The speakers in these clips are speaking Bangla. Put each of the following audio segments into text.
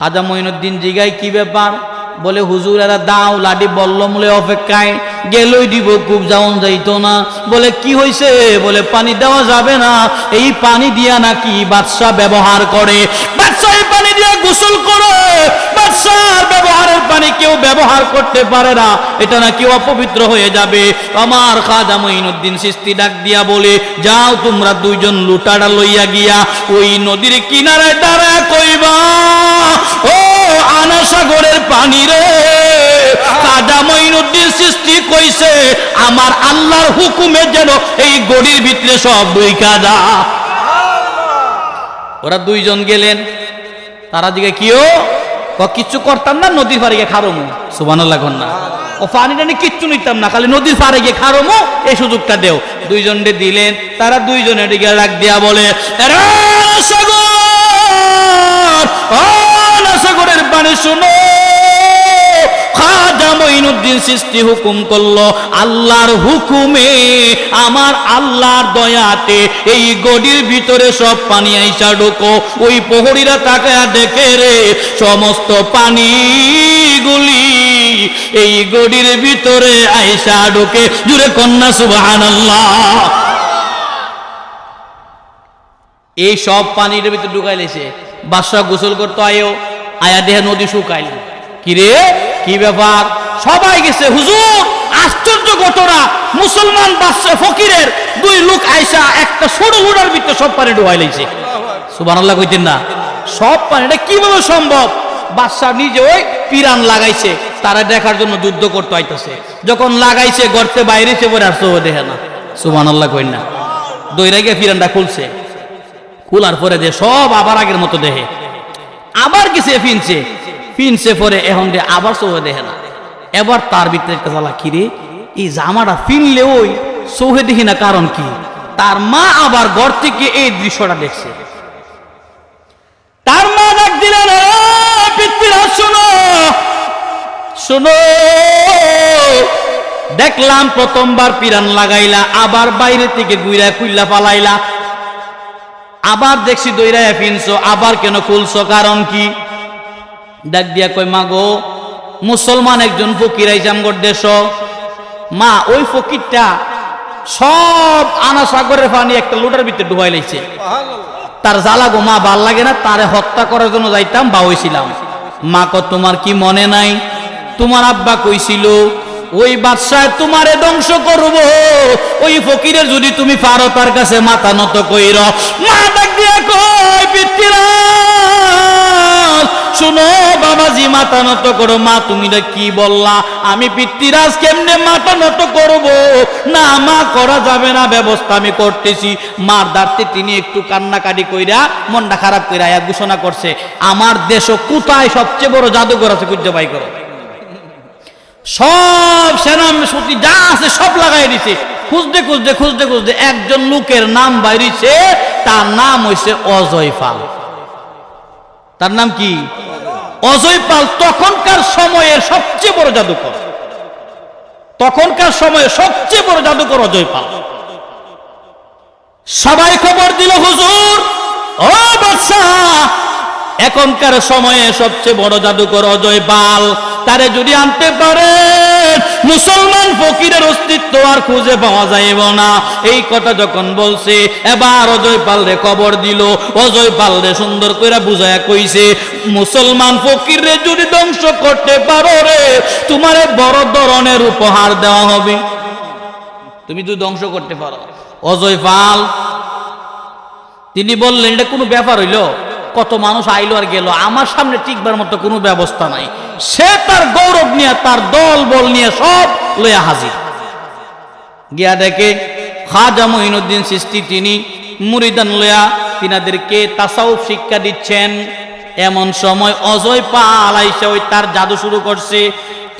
খাজা মঈনুদ্দিন জিগাই কি ব্যাপার? বলে, হুজুর, এরা দাও, লাডি বল্লমলে অপেক্ষায়। গেলই দিব, খুব যাওন যাইতো না। বলে, কি হয়েছে বলে, পানি দেওয়া যাবে না। এই পানি দিয়া নাকি বাদশাহ ব্যবহার করে। বাদশাহ এই পানি দিয়া গোসল করে। বাদশার ব্যবহারের পানি কেউ ব্যবহার করতে পারে না। এটা নাকি অপবিত্র হয়ে যাবে। আমার খাজা মঈনুদ্দিন সিস্তি ডাক দিয়া বলে, যাও তোমরা দুইজন লুটাটা লইয়া গিয়া, ওই নদীর কিনারে দাঁড়া কইবা। সাগরের পানি রে। খাজা মঈনুদ্দিন সৃষ্টি কইছে, আমার আল্লাহর হুকুমে যেন এই গড়ির ভিতরে সব দুই কাজা ওরা দুইজন গেলেন। তারা দিকে কিও কিচ্ছু করতাম না, নদীর পাড়ে গিয়ে খারমু? সুবানাল্লাহ না। ও পানি টানি কিচ্ছু নিতাম না, খালি নদীর পাড়ে গিয়ে খারমু, এই সুযোগটা দেও। দুইজনকে দিলেন, তারা দুইজনে দিকে রাখ দিয়া বলে, "এরা সাগর পানি শুনো খাজা মঈনুদ্দিন সৃষ্টি হুকুম করল, আল্লাহর হুকুমে, আমার আল্লাহর দয়াতে এই গডির ভিতরে সব পানি আইসা ঢুকো, ওই তাকায়া দেখে রে, সমস্ত এই গডির ভিতরে আইসা ঢুকে, জুড়ে কন্যা সুবহানাল্লাহ। এই সব পানির ভিতরে ঢুকাইলেছে, বাদশাহ গোসল করতো আয়ো। আয়া দেহে নদী শুকাইল। কি রে? কি ব্যাপার? সবাই গেছে, হুজুর, আশ্চর্য ঘটনা। মুসলমান বাদশাহ ফকিরের দুই লোক আইসা একটা ছোট হুডার ভিতরে সব পানি ঢুকাইলেছে সুবহানাল্লাহ কইতেন না। সব পানি এটা কীভাবে সম্ভব? বাদশাহ নিজে ওই পিরান লাগাইছে, তারা দেখার জন্য যুদ্ধ করতে আইতাছে। যখন লাগাইছে, গর্তে বাইরেছে পরে আর চোখে দেখে না। সুবহানাল্লাহ কইন না। দইরা গিয়ে পিরানটা খুলছে। খোলার পরে যে সব আবার আগের মতো দেহে। আবার কিছু ফিনছে ফিনছে পরে এখন দে আবার চোখে দেখে না। এবার তার ভিতরে একটা জ্বালা কিরে এই জামাটা ফিনলে ওই চোখে দেখি না কারণ কি? তার মা আবার ঘর থেকে এই দৃশ্যটা দেখছে। তার মা ডাক দিলেন শোনো শোনো। দেখলাম প্রথমবার পিরান লাগাইলা, আবার বাইরে থেকে গুইরা কুইল্লা পালাইলা। আবার দেখছি দইরায় ফিনছো, আবার কেন খুলছো? কারণ কি? ডাক দিয়া কই মা গো, মুসলমান একজন ফকির আইজামগর দেশ। মা, ওই ফকিরটা সব আনা সাগরের পানি একটা লোটার ভিতরে ডুবাই লাইছে। তার জ্বালা গো, মা, ভালো লাগে না? তারে হত্যা করার জন্য যাইতাম বা হইছিলাম মা ক তোমার কি মনে নাই? তোমার আব্বা কইছিল ওই বাদশায় তোমারে ধ্বংস করব। ওই ফকিরের যদি তুমি পারো তার কাছে মাথা নত কইর। মা ডাক দিয়া কই পিতৃরাজ শুনো বাবাজি, মাথা নত করো। মা, তুমি কি বললা? আমি পিতৃরাজ কেমনে মাথা নত করব? না, মা, করা যাবে না, ব্যবস্থা আমি করতেছি। মার দাঁড়তে তিনি একটু কান্নাকাটি কইরা মনটা খারাপ কইরা ঘোষণা করছে। আমার দেশ কোথায় সবচেয়ে বড় জাদুঘর আছে কুজ্জা বাই করো। সব যা আছে সব লাগাই দিছে। খুঁজতে খুঁজতে খুঁজতে খুঁজতে একজন লোকের নাম বাইরিছে, তার নাম হইছে অজয় পাল। তার নাম কি? অজয় পাল তখনকার সময়ের সবচেয়ে বড় জাদুকর। তখনকার সময়ে সবচেয়ে বড় জাদুকর অজয় পাল। সবাই খবর দিল, হুজুর। ও বাদশাহ এখনকার সময়ে সবচেয়ে বড় জাদুকর অজয় পাল তারে যদি আনতে পারে, মুসলমান ফকিরের অস্তিত্ব আর খুঁজে পাওয়া যাইব না। এই কথা যখন বলছে, এবার অজয় পাল রে খবর দিল। অজয় পাল রে সুন্দর করে বুঝায়া কইছে, মুসলমান ফকির রে যদি ধ্বংস করতে পারো রে, তোমারে বড় ধরনের উপহার দেওয়া হবে। তুমি যদি ধ্বংস করতে পারো। অজয় পাল তিনি বললেন, এটা কোনো ব্যাপার হইল? কত মানুষ আইলো আর গেল। আমার সামনে টিকবার মতো কোনো ব্যবস্থা নাই। সে তার গৌরব নিয়ে, তার দল বল নিয়ে সব লইয়া হাজির। গিয়া দেখে খাজা মহিনুদ্দিন সৃষ্টি তিনি মুরিদান লয়া তিনাদেরকে তাসাউফ শিক্ষা দিচ্ছেন। এমন সময় অজয় পাল আইসা ওই তার জাদু শুরু করছে।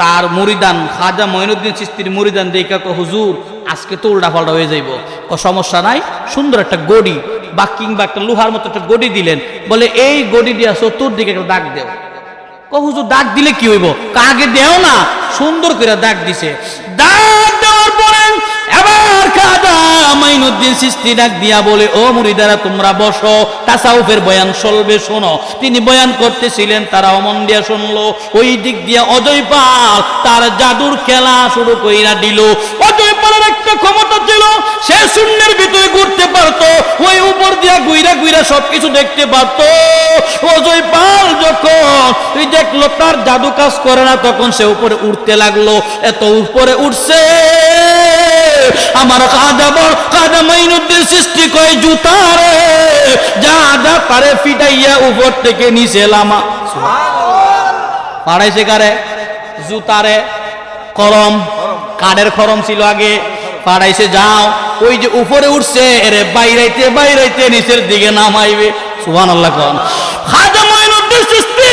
তার মুরিদান, খাজা মঈনুদ্দিন চিস্তির মুরিদান দেখা কো হুজুর, আজকে তো উল্টা পাল্টা হয়ে যাইব। ও সমস্যা নাই, সুন্দর একটা গড়ি বা কিংবা একটা লোহার মতো একটা গড়ি দিলেন। বলে, এই গড়ি দিয়া চতুর্দিকে একটা দাগ দেও। কো হুজুর, দাগ দিলে কি হইব? কাকে দেও না। সুন্দর করে দাগ দিছে। দাগ মাইনুদ্দিন সিস্তি ডাক দিয়া বলে, ও মুরিদারা তোমরা বসো। তাসাউফের বয়ান চলবে, শোনো। তিনি বয়ান করতেছিলেন, তারা অমন দিয়া শুনলো। ওই দিক দিয়া অজয় পাল, তার জাদুর খেলা শুরু কইরা দিল। অজয় একটা ক্ষমতা ছিল, সে শূন্যের ভিতরে ঘুরতে পারতো। ওই উপর দিয়া গুইরা গুইরা সবকিছু দেখতে পারতো। অজয় পাল যখন দেখল, তার জাদু কাজ করে না, তখন সে উপরে উঠতে লাগল। এত উপরে উঠছে আমার কাজা বল কাজা মাইনুদ্দিন সৃষ্টি কয় জুতারে যা যা পারে ফিটাইয়া উপর থেকে নিচে লামা। পাড়াইছে কারে? জুতারে কলম কাঠের খরম ছিল আগে। পাড়াইছে যাও। ওই যে উপরে উঠছে এরে বাইরাইতে বাইরাইতে নিচের দিকে নামাইবে। সুহান আল্লাহ কন। খাজা মঈনুদ্দিন চিশতি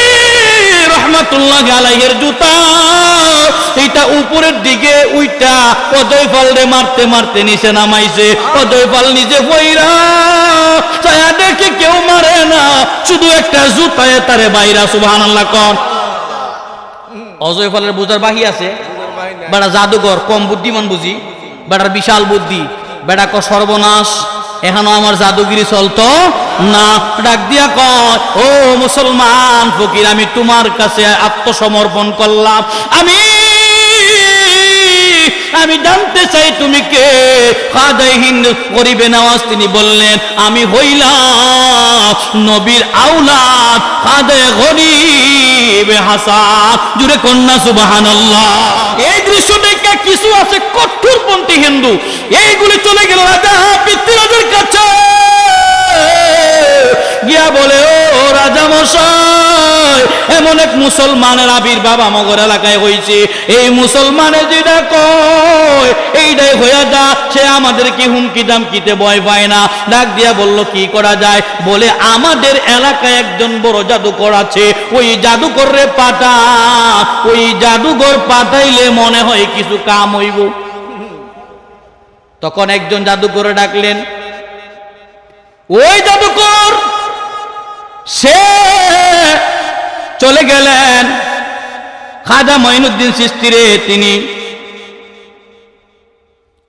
রহমাতুল্লাহ আলাইহির জুতা। এটা উপরের দিকে উইটা অজয় ফলরে মারতে মারতে নিচে নামাইছে অজয় ফল নিজে বইরা ছায়া দেখে কেউ মারে না, শুধু একটা জুতায় তারে বাইরা, সুবহানাল্লাহ কন। অজয় ফলের বুঝার বাহি আছে? বেড়া জাদুঘর, কম বুদ্ধিমান বুঝি, বেড়ার বিশাল বুদ্ধি, বেড়া ক সর্বনাশ, এখনও আমার জাদুগিরি চলতো না, ডাক দিয়া কয়, ও মুসলমান ফকির, আমি তোমার কাছে আত্মসমর্পণ করলাম, আমি আমি জানতে চাই তুমি কে? কাদাই গরিবে নওয়াজ তিনি বললেন, আমি হইলাম নবীর আউলাদ কাদে গরিব হাসান জুড়ে কন্যা, সুবহানাল্লাহ। এই দৃশ্য দেখে কিছু আছে কঠোরপন্থী হিন্দু। এইগুলি চলে গেল রাজা পিতৃরাজের কাছে। গিয়া বলে, ও রাজা মশাই, এমন এক মুসলমানের আবির্ভাব এলাকায় হয়েছে এই মুসলমানের যেটা কয়, এইটাই হয়ে যা, সে আমাদেরকে হুমকি দামকিতে ভয় পায় না? ডাক দিয়া বলল, কি করা যায়? বলে, আমাদের এলাকায় একজন বড় জাদুকর আছে, ওই জাদুকররে পাঠা, ওই জাদুঘর পাঠাইলে মনে হয় কিছু কাম হইব। তখন একজন জাদুকরে ডাকলেন ওই জাদুকর, সে চলে গেলেন খাজা মঈনুদ্দিন সিস্তিরে। তিনি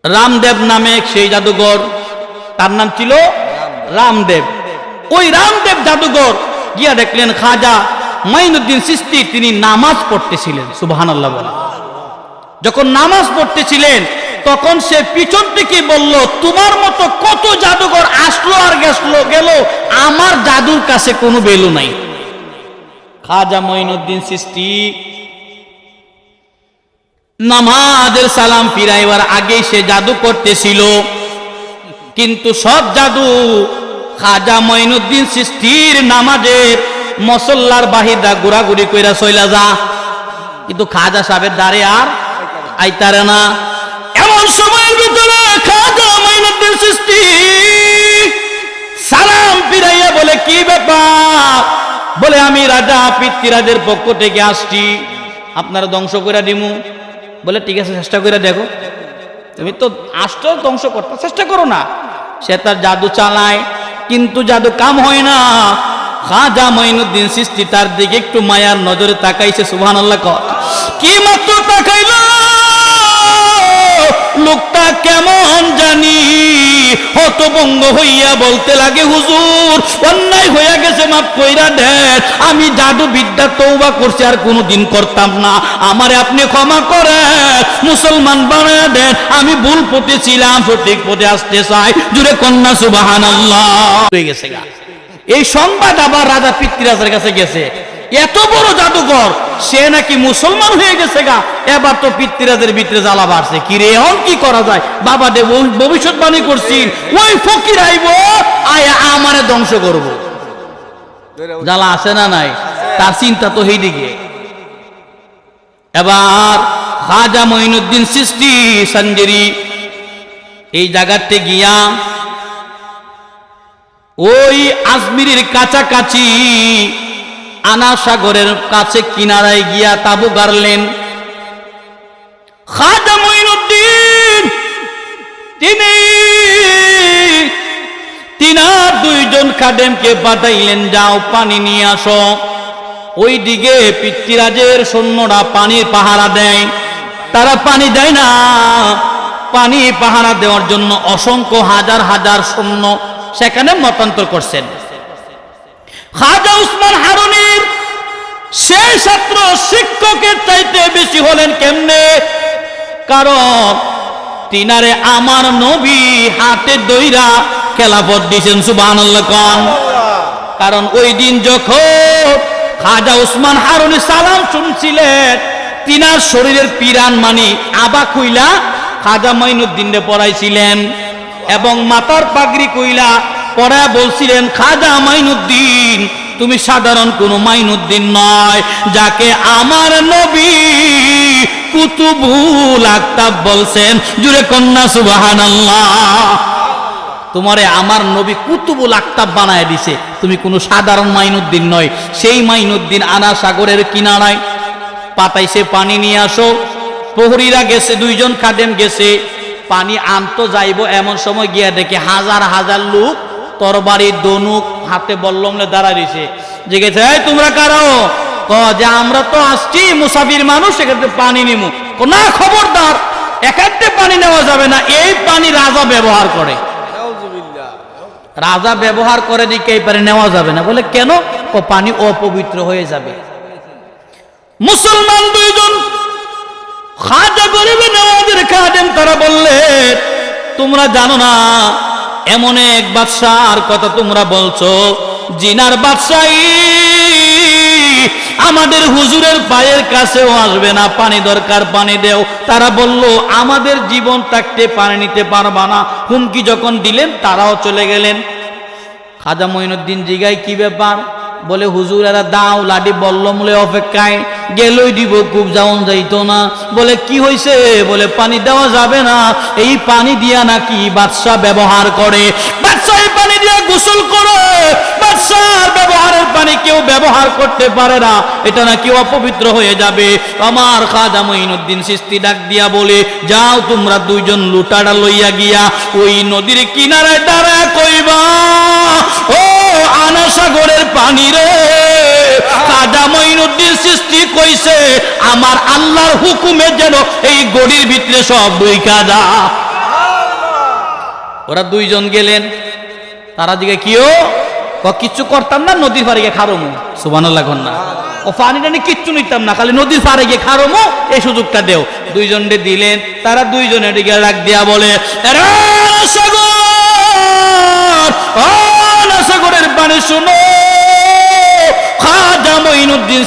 রামদেব নামে সেই জাদুঘর, তার নাম ছিল রামদেব। ওই রামদেব জাদুঘর গিয়া দেখলেন খাজা মঈনুদ্দিন সিস্তি, তিনি নামাজ পড়তেছিলেন বলে। যখন নামাজ পড়তেছিলেন তখন সে পিছন থেকে বলল, তোমার মতো কত জাদুঘর আসলো আর গেছলো গেল, আমার জাদুর কাছে কোনো বেলু নাই। খাজা মঈনুদ্দিন সৃষ্টি নামাজের সালাম ফিরাইবার আগেই সে জাদু করতেছিল। কিন্তু সব জাদু খাজা মঈনুদ্দিন সৃষ্টির নামাজের মসল্লার বাহিদা ঘোরাঘুরি কইরা চইলা যা। কিন্তু খাজা সাহেবের দ্বারে আর আইতারে না। এমন সময়ের ভিতরে খাজা সৃষ্টি। সালাম ফিরাইয়া বলে, কি ব্যাপার? বলে, আমি রাজা পক্ষ থেকে আসছি। আপনারা ধ্বংস করে দিমু। বলে, ঠিক আছে, চেষ্টা করে দেখো। তুমি তো আসছো ধ্বংস করতে চেষ্টা করো না। সে তার জাদু চালায়, কিন্তু জাদু কাম হয় না। খাজা মঈনুদ্দিন সৃষ্টি তার দিকে একটু মায়ার নজরে তাকাইছে সুবহান আল্লাহ কি মাত্র তাকাইল লোকটা কেমন জানি হতভঙ্গ হইয়া বলতে লাগে, হুজুর, অন্যায় হইয়া গেছে, মাফ কইরা দেন। আমি জাদু বিদ্যা তৌবা করছি, আর কোনোদিন করতাম না। আমারে আপনি ক্ষমা মুসলমান দেন। আমি ভুল পথে ছিলাম, সঠিক পথে আসতে চাই। জুড়ে কন্যা সুবাহান হয়ে গেছে এই সংবাদ আবার রাজা পিতৃরাজের কাছে গেছে। এত বড় জাদুঘর সে নাকি মুসলমান হয়ে গেছে গা। এবার তো পিতৃরাজের ভিতরে জ্বালা বাড়ছে। কি রে, এখন কি করা যায়? বাবা দেব ভবিষ্যৎবাণী করছি। ওই ফকির আইব, আয়, আমারে ধ্বংস করব। জ্বালা আছে না নাই? তার চিন্তা তো সেই দিকে এবার খাজা মঈনুদ্দিন সৃষ্টি সঞ্জেরি, এই জায়গাতে গিয়া ওই আজমিরের কাছাকাছি আনা সাগরের কাছে কিনারায় গিয়া তাবু গাড়লেন। দুইজন খাদেমকে যাও পানি নিয়ে ওই দিকে পিতৃরাজের সৈন্যরা পানির পাহারা দেয়। তারা পানি দেয় না। পানি পাহারা দেওয়ার জন্য অসংখ্য হাজার হাজার সৈন্য সেখানে মতান্তর করছেন। খাজা উসমান হারুনির সে ছাত্র শিক্ষকের চাইতে বেশি হলেন কেমনে? কারণ তিনারে আমার নবী হাতে দইরা খেলাফত দিয়েছেন, সুবহানাল্লাহ কন। কারণ ওই দিন যখন খাজা উসমান হারুনি সালাম শুনছিলেন, তিনার শরীরের পিরান মানি আবা কইলা খাজা মাইনুদ্দিনে পড়াইছিলেন এবং মাতার পাগড়ি কইলা পড়া বলছিলেন, খাজা মাইনুদ্দিন তুমি সাধারণ কোনো মাইনুদ্দিন নয়, যাকে আমার নবী কুতুবুল আক্তাব বলছেন। জুড়ে কন্যা, সুবহানাল্লাহ। তোমারে আমার নবী কুতুবুল আক্তাব বানায় দিছে। তুমি কোনো সাধারণ মাইনুদ্দিন নয়। সেই মাইনুদ্দিন আনা সাগরের কিনারায় পাতাইছে পানি নিয়ে আসো। প্রহরীরা গেছে, দুইজন খাদেম গেছে। পানি আনতো যাইব এমন সময় গিয়া দেখে হাজার হাজার লোক তরবারি দনুক হাতে বল্লমলে দাঁড়ায় দিছে জিজ্ঞেস এই তোমরা কারও ক যে আমরা তো আসছি মুসাফির মানুষ সেক্ষেত্রে পানি নিমু। না খবরদার একাত্রে পানি নেওয়া যাবে না এই পানি রাজা ব্যবহার করে। রাজা ব্যবহার করে দিকে এই পানি নেওয়া যাবে না। বলে কেন? ও পানি অপবিত্র হয়ে যাবে। মুসলমান দুইজন খাজা গরিবে নেওয়াজের খাদেম তারা বললে তোমরা জানো না এমন এক বাদশার কথা তোমরা বলছো, জিনার বাদশাহী আমাদের হুজুরের পায়ের কাছেও আসবে না, পানি দরকার, পানি দেও। তারা বলল, আমাদের জীবন থাকতে পানি নিতে পারবা না। হুমকি যখন দিলেন, তারাও চলে গেলেন। খাজা মঈনুদ্দিন জিগায় কি ব্যাপার? বলে, হুজুর, এরা দাও, লাডি বল্লমলে অপেক্ষায়। গেলই দিব, খুব যাওন যাইতো না। বলে, কি হয়েছে বলে, পানি দেওয়া যাবে না। এই পানি দিয়া নাকি বাদশাহ ব্যবহার করে। বাদশাহ, এই পানি দিয়া গোসল করে। বাদশার ব্যবহারের পানি কেউ ব্যবহার করতে পারে না। এটা নাকি অপবিত্র হয়ে যাবে। আমার খাজা মঈনুদ্দিন সিস্তি ডাক দিয়া বলে, যাও তোমরা দুইজন লুটাটা লইয়া গিয়া, ওই নদীর কিনারায় দাঁড়া কইবা। সাগরের পানি রে। খাজা মঈনুদ্দিন সৃষ্টি কইছে আমার আল্লাহর হুকুমে যেন এই গড়ির ভিতরে সব দুই কাজা ওরা দুইজন গেলেন। তারা দিকে কিও ক কিচ্ছু করতাম না নদীর পাড়ে গিয়ে খারমু। সুবহানাল্লাহ কন না। ও পানি টানি কিচ্ছু নিতাম না খালি নদীর পাড়ে গিয়ে খারমু এই সুযোগটা দেও। দুইজনকে দিলেন তারা দুইজনের দিকে রাখ দিয়া বলে সাগর সাগরের পানি শুনো।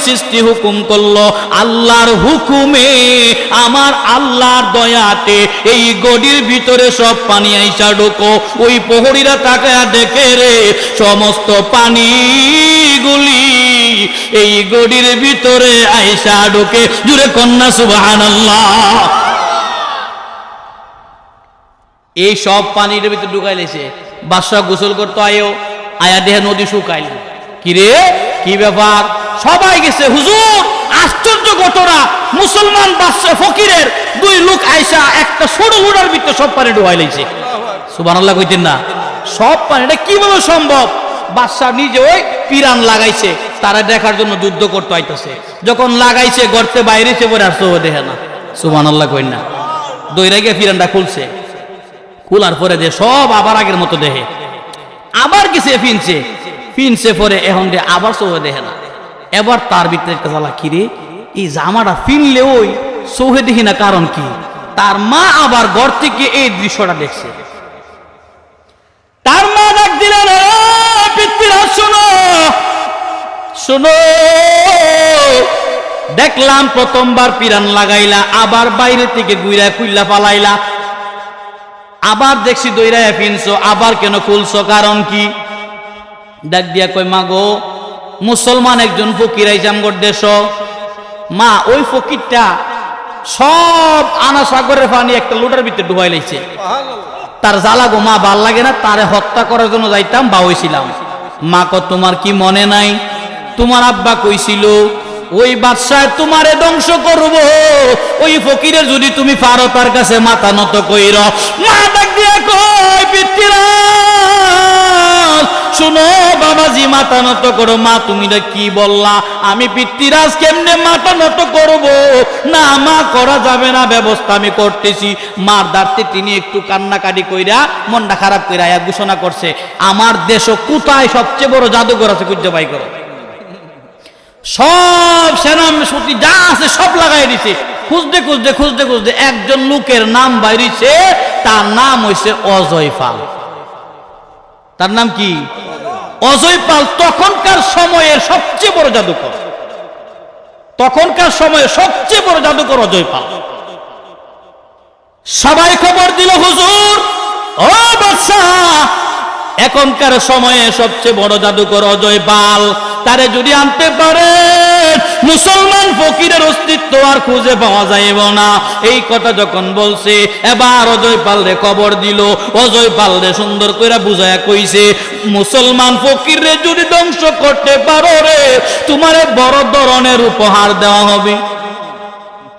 সৃষ্টি হুকুম করল, আল্লাহর হুকুমে, আমার আল্লাহর দয়াতে এই গডির ভিতরে সব পানি আইসা ওই তাকায়া দেখে রে, সমস্ত এই গডির ভিতরে আইসা ঢোকে। জুড়ে কন্যা, সুবহানাল্লাহ। এই সব পানির ভিতরে ঢুকাই লেছে বাদশাহ গোসল করতো আয়ও আয়া দেহে নদী শুকাইল। কিরে? কি ব্যাপার? সবাই গেছে, হুজুর, আশ্চর্য ঘটনা। মুসলমান বাদশাহ ফকিরের দুই লোক আইসা একটা সরু হুড়ার ভিতরে সব পানি ঢুকাই লেছে সুবহানাল্লাহ কইতেন না। সব পানি, এটা কীভাবে সম্ভব? বাদশাহ নিজে ওই পিরান লাগাইছে, তারা দেখার জন্য যুদ্ধ করতে আইতেছে। যখন লাগাইছে, গর্তে বাইরেছে পরে আর সব দেখে না। সুবহানাল্লাহ কইন না। দইরা গিয়ে পিরানটা খুলছে। খোলার পরে যে সব আবার আগের মতো দেহে। আবার কিছু ফিনছে? ফিনছে পরে এখন যে আবার সৌহে দেখে না। এবার তার ভিতরে একটা জ্বালা কিরে এই জামাটা ফিনলে ওই সৌহে দেখি না কারণ কি? তার মা আবার ঘর থেকে এই দৃশ্যটা দেখছে। তার মা ডাক দিলেন শোনো শোনো, দেখলাম প্রথমবার পিরান লাগাইলা, আবার বাইরে থেকে গুইরা কুইল্লা পালাইলা আবার দেখছি দইরায় ফিনছো, আবার কেন খুলছো? কারণ কি? ডাক দিয়া কই মা গো, মুসলমান একজন ফকির আইসামগর দেশ। মা, ওই ফকিরটা সব আনা সাগরের পানি একটা লোটার ভিতরে ডুবাই লাইছে। তার জ্বালা গো, মা, ভালো লাগে না? তারে হত্যা করার জন্য যাইতাম বা হইছিলাম মা ক তোমার কি মনে নাই? তোমার আব্বা কইছিল ওই বাদশাহ তোমারে ধ্বংস করব। ওই ফকিরের যদি তুমি পারো তার কাছে মাথা নত কইর। মা ডাক কই শুনো বাবাজি, মাথা নত করো। মা, তুমি কি বললা? আমি পিতৃরাজ কেমনে মাথা নত করব? না, মা, করা যাবে না, ব্যবস্থা আমি করতেছি। মার দাঁড়তে তিনি একটু কান্নাকাটি কইরা, মনটা খারাপ কইরা ঘোষণা করছে, আমার দেশ কোথায় সবচেয়ে বড় জাদুঘর আছে কুজ্জা বাই করো। সব সেনাম সত্যি যা আছে সব লাগাই দিছে। খুঁজতে খুঁজতে খুঁজতে খুঁজতে একজন লোকের নাম বাইরিছে, তার নাম হইছে অজয় পাল। তার নাম কি? অজয় পাল তখনকার সময়ের সবচেয়ে বড় জাদুকর। তখনকার সময়ে সবচেয়ে বড় জাদুকর অজয় পাল। সবাই খবর দিল, হুজুর, ও বাদশা এখনকার সময়ে সবচেয়ে বড় জাদুকর অজয় পাল তারে যদি আনতে পারে, মুসলমান ফকিরের অস্তিত্ব আর খুঁজে পাওয়া যাইব না। এই কথা যখন বলছে, এবার অজয় পাল রে খবর দিল। অজয় পাল রে সুন্দর করে বুঝায়া কইছে, মুসলমান ফকির রে যদি ধ্বংস করতে পারো রে, তোমারে বড় ধরনের উপহার দেওয়া হবে।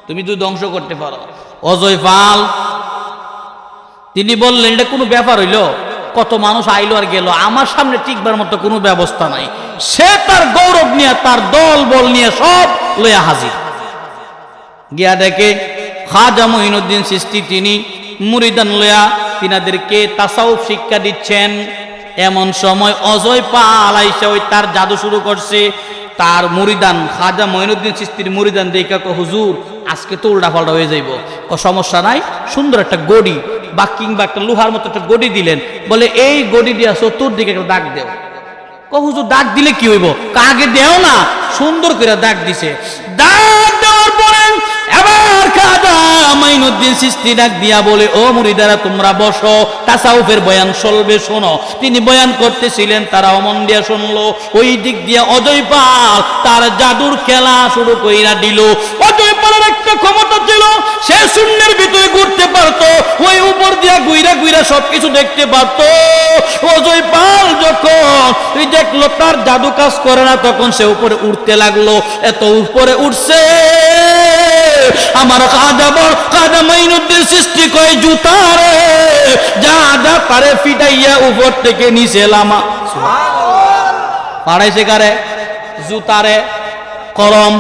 তুমি যদি ধ্বংস করতে পারো। অজয় পাল তিনি বললেন, এটা কোনো ব্যাপার হইল? কত মানুষ আইলো আর গেল। আমার সামনে টিকবার মতো কোনো ব্যবস্থা নাই। সে তার গৌরব নিয়ে, তার দল বল নিয়ে সব লইয়া হাজির। গিয়া দেখে খাজা মহিনুদ্দিন সৃষ্টি তিনি মুরিদান লইয়া তিনাদেরকে তাসাউফ শিক্ষা দিচ্ছেন। এমন সময় অজয় পাল আইসা ওই তার জাদু শুরু করছে। তার মুরিদান, খাজা মহিনুদ্দিন সৃষ্টির মুরিদান দেখা হুজুর, আজকে তো উল্টা পাল্টা হয়ে যাইব। ক সমস্যা নাই, সুন্দর একটা গড়ি বা কিংবা একটা লোহার মতো একটা গড়ি দিলেন, বলে, এই গড়ি দিয়া চতুর্দিকে একটা দাগ দেও। হুজুর, দাগ দিলে কি হইব? কাকে দেও না। সুন্দর করে দাগ দিছে। দাগ দেওয়ার পরে এবার খাজা মাইনুদ্দিন সৃষ্টি ডাক দিয়া বলে, ও মুরিদারা তোমরা বসো, তাসাউফের বয়ান চলবে, শোনো। তিনি বয়ান করতেছিলেন, তারা অমন দিয়া শুনলো। ওই দিক দিয়া অজয় পাল তার জাদুর খেলা শুরু কইরা দিল। অজয় পালের একটা ক্ষমতা ছিল সে শূন্যের ভিতরে ঘুরতে পারতো ওই উপর দিয়া গুইরা গুইরা সবকিছু দেখতে পারতো। অজয় পাল যখন ওই দেখল তার জাদু কাজ করে না তখন সে উপরে উঠতে লাগল এত উপরে উঠছে। আমার কাজা বড় কাজা মাইনুদ্দিন সৃষ্টি কয় জুতারে যা যা পারে ফিটাইয়া উপর থেকে নিচে লামা। পাড়াইছে কারে? জুতারে করম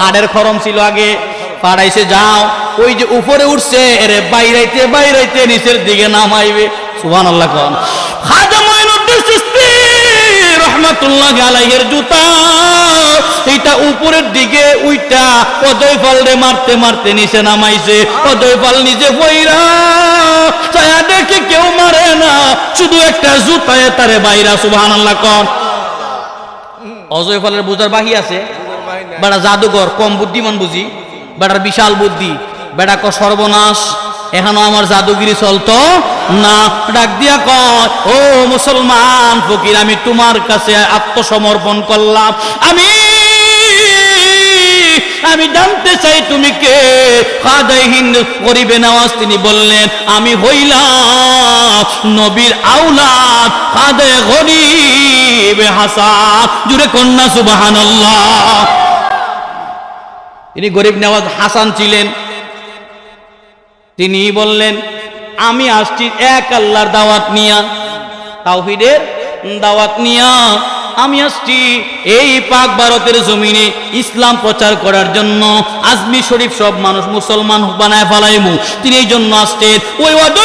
কাঠের খরম ছিল আগে। পাড়াইছে, যাও। ওই যে উপরে উঠছে, এরে বাইরাইতে বাইরাইতে নিচের দিকে নামাইবে। সুহান আল্লাহ কন রহমাতুল্লাহ আলাইহির জুতা উপরের দিকে রে মারতে মারতে নিচে নামাইছে। নিজে বইরা কেউ মারে না, শুধু একটা বাইরা অজয় ফলের বোঝার বাহি আছে? বেড়া জাদুঘর, কম বুদ্ধিমান বুঝি। বেড়ার বিশাল বুদ্ধি। বেড়া ক সর্বনাশ, এখনও আমার জাদুগিরি চলতো না? ডাক দিয়া কয়, ও মুসলমান ফকির, আমি তোমার কাছে আত্মসমর্পণ করলাম। আমি আমি জানতে চাই তুমি কে? খাজাই হিন্দ করিবে নওয়াজ তিনি বললেন, আমি হইলাম নবীর আউলাদ খাদে গরিবে হাসান। জুড়ে কন্যা সুবহানাল্লাহ। তিনি গরিব নেওয়াজ হাসান ছিলেন। তিনি বললেন, আমি আসছি এক আল্লাহর দাওয়াত নিয়া। তাওহিদের দাওয়াত নিয়া। আমি আসছি এই পাক ভারতের জমিনে ইসলাম প্রচার করার জন্য। আজমি শরীফ সব মানুষ মুসলমান বানায় ফালাইমু তিনি এই জন্য আসছেন। ওই বলে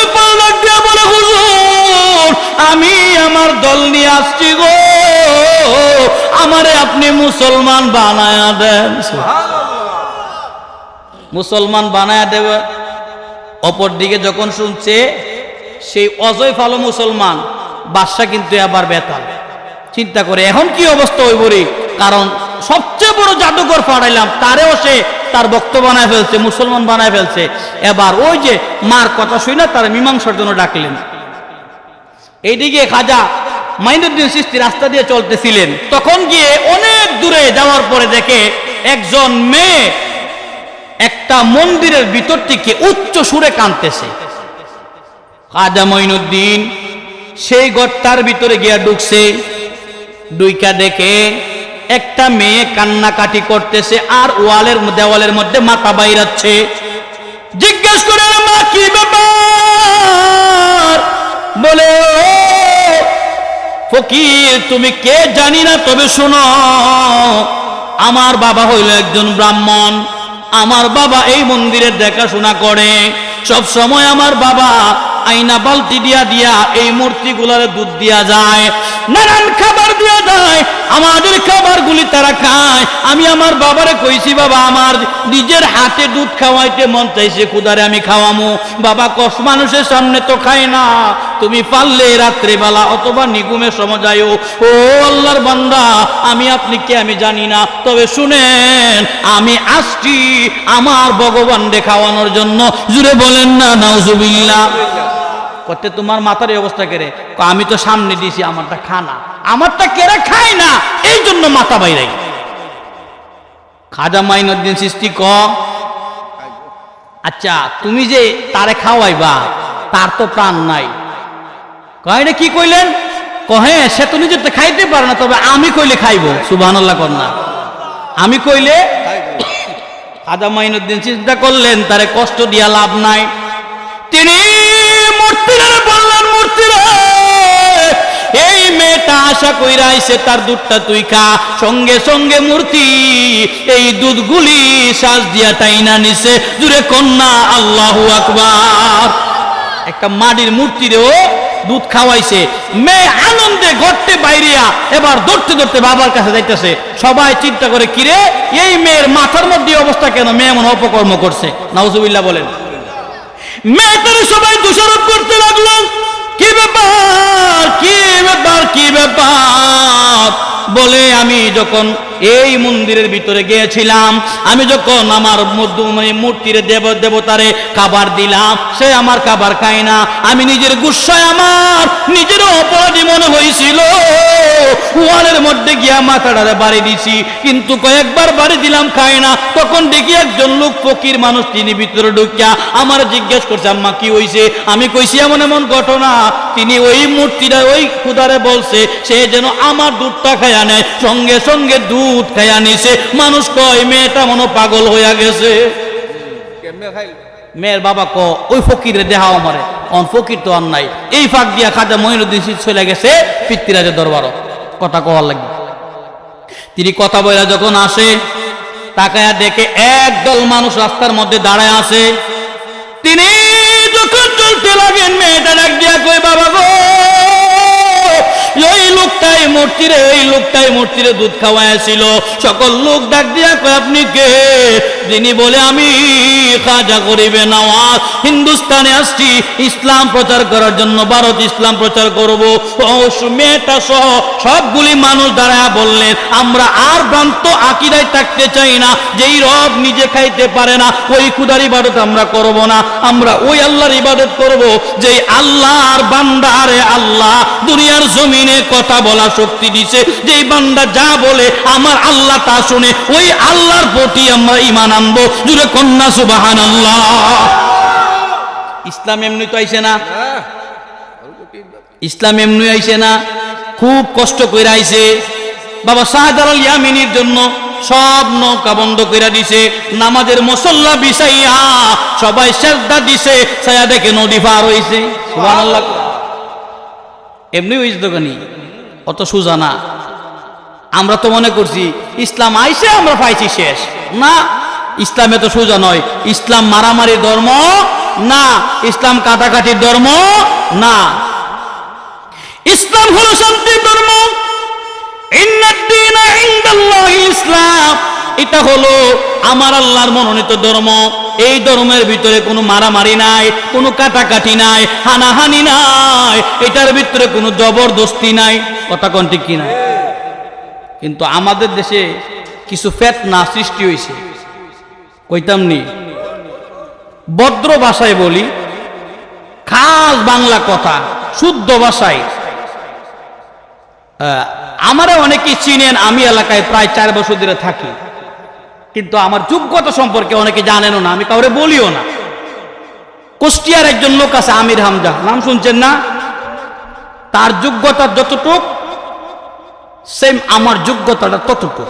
আমি আমার দল নিয়ে আসছি গো। আমারে আপনি মুসলমান বানায়া দেন। মুসলমান বানায়া দেবে। অপর দিকে যখন শুনছে, সেই অজয় ফালো মুসলমান বাদশা কিন্তু আবার বেতাল। চিন্তা করে, এখন কি অবস্থা ওই রে? কারণ সবচেয়ে বড় জাদুঘর ফাড়াইলাম, তারেও সে তার বক্তব্য বানায় ফেলছে, মুসলমান বানায় ফেলছে। এবার ওই যে মার কথা শুই না, তার মীমাংসার জন্য ডাকলেন। এইদিকে খাজা মাইনুদ্দিন সৃষ্টি রাস্তা দিয়ে চলতেছিলেন। তখন গিয়ে অনেক দূরে যাওয়ার পরে দেখে একজন মেয়ে একটা মন্দিরের ভিতর থেকে উচ্চ সুরে কানতেছে খাজা মঈনুদ্দিন, সেই গড়টার ভিতরে গিয়া ঢুকছে। ডুইকা দেখে একটা মেয়ে কান্নাকাটি করতেছে আর ওয়ালের দেওয়ালের মধ্যে মাথা বাইরাচ্ছে। জিজ্ঞেস করে মা কি ব্যাপার? বলে ফকির, তুমি কে জানি না, তবে শোনো, আমার বাবা হইল একজন ব্রাহ্মণ। আমার বাবা এই মন্দিরের দেখাশোনা করে। সব সময় আমার বাবা আইনা বালতি দিয়া দিয়া এই মূর্তি মূর্তিগুলারে দুধ দিয়া যায়। নানান খাবার দিয়া যায়। আমাদের খাবারগুলি তারা খায়। আমি আমার বাবারে কইছি, বাবা, আমার নিজের হাতে দুধ খাওয়াইতে মন চাইছে খুদারে আমি খাওয়ামো। বাবা, কষ মানুষের সামনে তো খায় না। তুমি পারলে রাত্রেবেলা অথবা নিগুমের সময় যাইও ও আল্লাহর বান্দা, আমি আপনি কে আমি জানি না। তবে শুনেন, আমি আসছি আমার ভগবান খাওয়ানোর জন্য। জুড়ে বলেন না, নাউজুবিল্লাহ। করতে তোমার মাথার এই অবস্থা কেড়ে? আমি তো সামনে দিয়েছি, আমারটা খানা আমারটা কেড়ে খাই না, এই জন্য মাথা বাইরে খাজা মাইনুদ্দিন সৃষ্টি ক আচ্ছা তুমি যে তারে খাওয়াইবা, তার তো প্রাণ নাই। কয়টা কি কইলেন? কহে, সে তো নিজে তো খাইতে পারে না, তবে আমি কইলে খাইবো। সুবহানাল্লাহ কর না। আমি কইলে খাজা মাইনুদ্দিন চিন্তা করলেন, তারে কষ্ট দিয়া লাভ নাই। তিনি মূর্তিরা বললেন মূর্তিরা এই মেয়েটা আশা কইরা আইছে, তার দুধটা তুই খা। সঙ্গে সঙ্গে মূর্তি এই দুধগুলি শ্বাস দিয়া টাইনা নিছে। দূরে কন্যা, আল্লাহু আকবার। একটা মাটির মূর্তি রেও দুধ খাওয়াইছে। মেয়ে আনন্দে ঘরতে বাইরিয়া এবার ধরতে ধরতে বাবার কাছে যাইতেছে। সবাই চিন্তা করে, কিরে, এই মেয়ের মাথার মধ্যে অবস্থা কেন? মেয়ে এমন অপকর্ম করছে। নাউজুবিল্লাহ বলেন। মেয়েটারে সবাই দোষারোপ করতে লাগল। কি ব্যাপার? কি ব্যাপার? কি ব্যাপার? বলে, আমি যখন এই মন্দিরের ভিতরে গিয়েছিলাম। আমি যখন আমার মধ্য মানে মূর্তির দেব দেবতারে খাবার দিলাম, সে আমার খাবার খায় না। আমি নিজের গুসায় আমার নিজের অপরাধী মনে হয়েছিল। ওয়ালের মধ্যে গিয়া মাথাটারে বাড়ি দিছি, কিন্তু কয়েকবার বাড়ি দিলাম, খায় না। তখন দেখি একজন লোক ফকির মানুষ, তিনি ভিতরে ঢুকিয়া আমার জিজ্ঞেস করছে, আম্মা, কি হইছে? আমি কইছি, এমন এমন ঘটনা। তিনি ওই মূর্তিটা ওই খুদারে বলছে, সে যেন আমার দুধটা খায়া নেয়। সঙ্গে সঙ্গে দুধ খায়া নিছে। মানুষ কয় মেয়েটা মনে পাগল হইয়া গেছে। মেয়ের বাবা ক ওই ফকিরে দেহা আমারে। অন ফকির তো আর নাই। এই ফাঁক দিয়া খাজা মহিনুদ্দিন চলে গেছে পিতৃরাজের দরবারও কথা কওয়ার লাগবে তিনি কথা বলে যখন আসে তাকায়া দেখে একদল মানুষ রাস্তার মধ্যে দাঁড়ায় আছে। তিনি যখন চলতে লাগেন মেয়েটা ডাক দিয়া কই বাবা গো লোকটাই মূর্তিরে এই লোকটাই মূর্তিরে দুধ খাওয়াইছিল সকল লোক ডাক দিয়া কয়, আপনি কে? যিনি বলে, আমি খাজা করিবে নওয়াজ। হিন্দুস্তানে আসছি, ইসলাম প্রচার করার জন্য, ভারত ইসলাম প্রচার করব। ও মেয়েটা সহ সবগুলি মানুষ দাঁড়ায় বললেন, আমরা আর ভ্রান্ত আকিদায় থাকতে চাই না, যেই রব নিজে খাইতে পারে না, ওই খুদার ইবাদত আমরা করব না। আমরা ওই আল্লাহর ইবাদত করব, যেই আল্লাহর বান্দারে আল্লাহ দুনিয়ার জমিনে কথা বলা শক্তি দিছে। যেই বান্দা যা বলে, আমার আল্লাহ তা শুনে, ওই আল্লাহর প্রতি আমরা ইমান আনব। জুড়ে কন্যা সুবাহান আল্লাহ ইসলাম এমনি তো আইছে না। ইসলাম এমনি আইছে না। খুব কষ্ট করে আইছে বাবা শাহজালাল ইয়ামিনীর জন্য সব নৌকা বন্ধ করে দিছে। নামাজের মুসল্লা বিছাইয়া সবাই শ্রদ্ধা দিছে। ছায়া দেখে নদী পার হইছে। এমনি হইছে দোকানি অত সোজা না। আমরা তো মনে করছি, ইসলাম আইসে আমরা পাইছি শেষ। না, ইসলামে তো সোজা নয়। ইসলাম মারামারির ধর্ম, না, ইসলাম কাটাকাটির ধর্ম, না। ইসলাম হলো শান্তির ধর্ম। ইসলাম। এটা হলো আমার আল্লাহর মনোনীত ধর্ম। এই ধর্মের ভিতরে কোনো মারামারি নাই, কোনো কাটাকাটি নাই, হানাহানি নাই, এটার ভিতরে কোনো জবরদস্তি নাই। কথা কোন ঠিক কিনা? কিন্তু আমাদের দেশে কিছু ফেতনা সৃষ্টি হয়েছে কইতাম নি? ভদ্র ভাষায় বলি, খাস বাংলা কথা, শুদ্ধ ভাষায়। আমারা অনেকেই চিনেন, আমি এলাকায় প্রায় চার বছর ধরে থাকি। কিন্তু আমার যোগ্যতা সম্পর্কে অনেকে জানেনও না, আমি কাউরে বলিও না। কুষ্টিয়ার একজন লোক আছে, আমির হামজা। নাম শুনছেন না? তার যোগ্যতা যতটুক সেম আমার যোগ্যতাটা ততটুকু।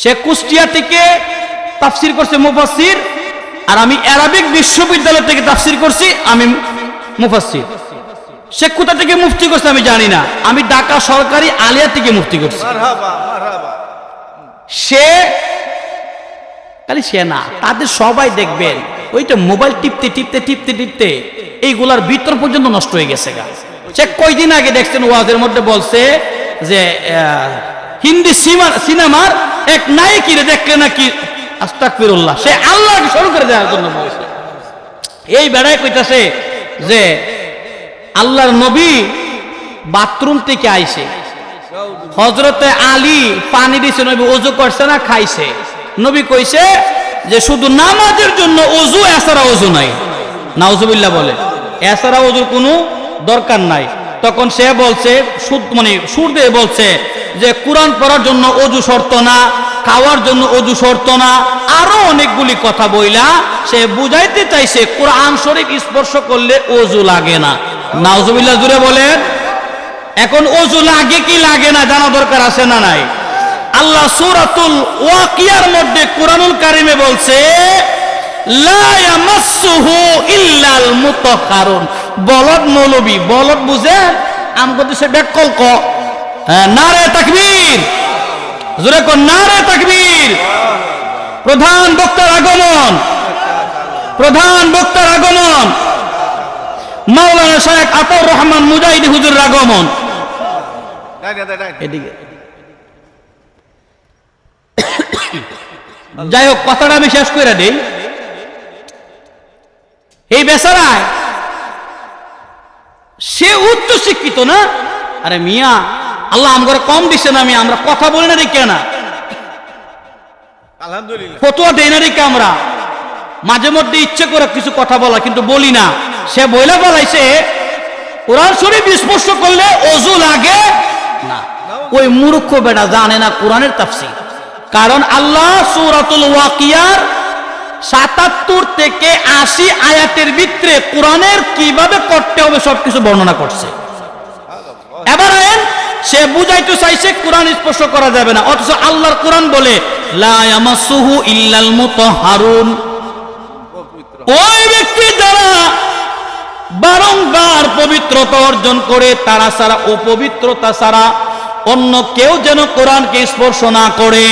সে কুষ্টিয়া থেকে তাফসির করছে মুফাসির আর আমি অ্যারাবিক বিশ্ববিদ্যালয় থেকে তাফসির করছি, আমি মুফাসির সে কোথা থেকে মুফতি করছে আমি জানি না। আমি ঢাকা সরকারি আলিয়া থেকে মুফতি করছি। সে খালি সে না, তাদের সবাই দেখবেন, ওইটা মোবাইল টিপতে টিপতে টিপতে টিপতে এইগুলার ভিতর পর্যন্ত নষ্ট হয়ে গেছে গা। সে কয়দিন আগে দেখছেন ওয়াজের মধ্যে বলছে যে হিন্দি সিনেমা সিনেমার এক নায়িকিরে দেখলে নাকি আস্তাকফিরুল্লাহ সে আল্লাহকে শুরু করে দেওয়ার জন্য বলছে। এই বেড়ায় কইতাছে যে, আল্লাহর নবী বাথরুম থেকে আইছে। হজরতে আলী পানি দিছে, নবী অজু করছে না, খাইছে। নবী কইছে যে শুধু নামাজের জন্য অজু, এছাড়া অজু নাই। নাউজুবিল্লাহ বলে। এছাড়া অজুর কোনো দরকার নাই। তখন সে বলছে, সুদ মানে সুর দিয়ে বলছে যে কোরআন পড়ার জন্য অজু শর্ত না, খাওয়ার জন্য অজু শর্ত না, আরও অনেকগুলি কথা বইলা সে বুঝাইতে চাইছে, কোরআন শরীফ স্পর্শ করলে অজু লাগে না। নাউজুবিল্লাহ জুড়ে বলেন এখন অজু লাগে কি লাগে না জানা দরকার আছে না নাই? আল্লাহ সূরাতুল ওয়াকিয়ার মধ্যে কুরআনুল কারিমে বলছে ইল্লাল মুতাহহারুন বলদ মৌলবী বলদ বুঝেন আমগো দেশে ব্যাকল ক। হ্যাঁ, নারে তাকবীর। জোরে কোন নারে তাকবীর। প্রধান বক্তার আগমন। প্রধান বক্তার আগমন। মাওলানা শায়েখ আতাউর রহমান মুজাহিদি হুজুরের আগমন। এদিকে। যাই হোক কথাটা আমি শেষ করে দেই। এই বেচারায় সে উচ্চ শিক্ষিত না? আরে মিয়া আল্লাহ আমগরে কম দিছে না আমি আমরা কথা বলি না দেখে না। আলহামদুলিল্লাহ। ফতোয়া দেই না আমরা। মাঝে মধ্যে ইচ্ছে করে কিছু কথা বলা কিন্তু বলি না। সে বইলা বলাইছে কোরআন শরীফ স্পর্শ করলে অজু লাগে না। ওই মূর্খ বেটা জানে না কোরআনের তাফসীর। কারণ আল্লাহ সূরাতুল ওয়াকিয়ার সাতাত্তর থেকে আশি আয়াতের ভিতরে কোরআনের কীভাবে করতে হবে সবকিছু বর্ণনা করছে। এবার আয়েন, সে বুঝাইতে চাইছে কোরআন স্পর্শ করা যাবে না। অথচ আল্লাহর কোরআন বলে, লা ইয়ামাসসুহু ইল্লাল মুতাহহারুন ওই ব্যক্তি যারা বারংবার পবিত্রতা অর্জন করে, তারা ছাড়া অপবিত্রতা ছাড়া অন্য কেউ যেন কোরআনকে স্পর্শ না করে।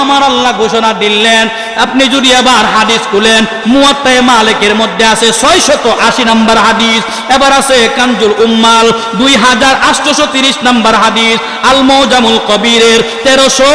আমার আল্লাহ ঘোষণা দিলেন, আপনি যদি আবার হাদিস খুলেন, মুয়াত্তায়ে মালিকের মধ্যে আছে ছয়শত আশি নম্বর হাদিস, এবার আছে কানজুল উম্মাল, দুই হাজার আটশোশো তিরিশ নম্বর হাদিস, আল মৌজামুল কবিরের তেরোশো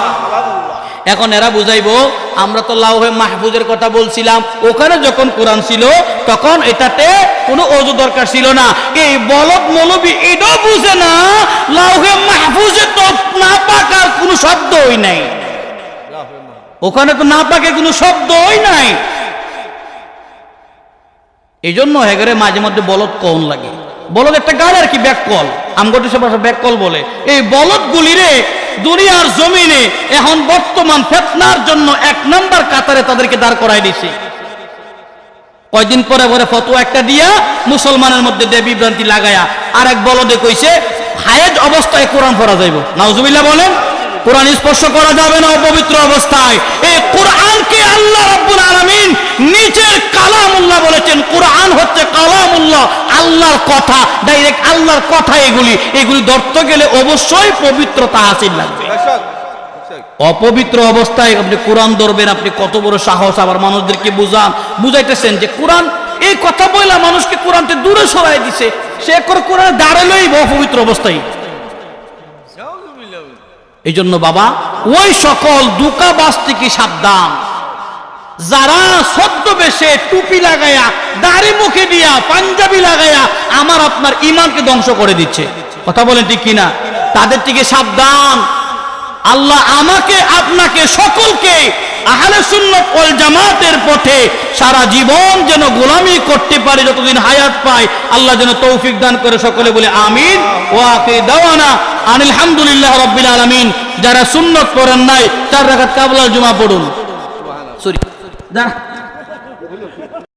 এখন এরা বুঝাইবো, আমরা তো লাউহে মাহফুজের কথা বলছিলাম, ওখানে যখন কোরআন ছিল, তখন এটাতে কোনো অজু দরকার ছিল না। এই বলদ মৌলবী এটাও বুঝে না, লাউহে মাহফুজে তো না পাকার কোনো শব্দই নাই। ওখানে তো না পাকে কোনো শব্দই নাই। এই জন্য হেগরে মাঝে মধ্যে বলদ কন লাগে। বলদ একটা গাড়ি আর কি ব্যাক কল আমগটি সে ব্যাক কল বলে। এই বলদ গুলিরে দুনিয়ার জমিনে এখন বর্তমান ফেতনার জন্য এক নাম্বার কাতারে তাদেরকে দাঁড় করাই দিছে। কয়দিন পরে পরে ফটো একটা দিয়া মুসলমানের মধ্যে দেবী বিভ্রান্তি লাগায়া আর এক বলদে কইছে, হায়েজ অবস্থায় কোরআন পড়া যাইব। নাউজুবিল্লাহ বলেন কোরআন স্পর্শ করা যাবে না অপবিত্র অবস্থায়। এই কোরআনকে আল্লাহ রাব্বুল আলামিন নিজের কালামুল্লাহ বলেছেন। কোরআন হচ্ছে কালামুল্লাহ, আল্লাহর কথা ডাইরেক্ট আল্লাহর কথা এগুলি। এগুলি ধরতে গেলে অবশ্যই পবিত্রতা হাসিল লাগবে। অপবিত্র অবস্থায় আপনি কোরআন ধরবেন, আপনি কত বড় সাহস, আবার মানুষদেরকে বুঝান, বুঝাইতেছেন যে কোরআন, এই কথা বইলা মানুষকে কোরআনতে দূরে সরাই দিছে। সে করে কোরআন দাঁড়ালেই অপবিত্র অবস্থায়। এই জন্য বাবা, ওই সকল দুকাবাস থেকে সাবধান। যারা ছদ্মবেশে টুপি লাগাইয়া দাড়ি মুখে দিয়া, পাঞ্জাবি লাগাইয়া আমার আপনার ইমানকে ধ্বংস করে দিচ্ছে। কথা বলেন ঠিক কিনা? তাদের থেকে সাবধান। আল্লাহ আমাকে, আপনাকে, সকলকে আহলে সুন্নত ওয়াল জামাতের পথে সারা জীবন যেন গোলামি করতে পারে যতদিন হায়াত পায় আল্লাহ যেন তৌফিক দান করে সকলে বলে আমিন। ও আখির দাওয়ানা আলহামদুলিল্লাহ রব্বিল আলামিন। যারা সুন্নত পড়েন নাই তার রাকাত কাবলাল জুমা পড়ুন। সরি। সরি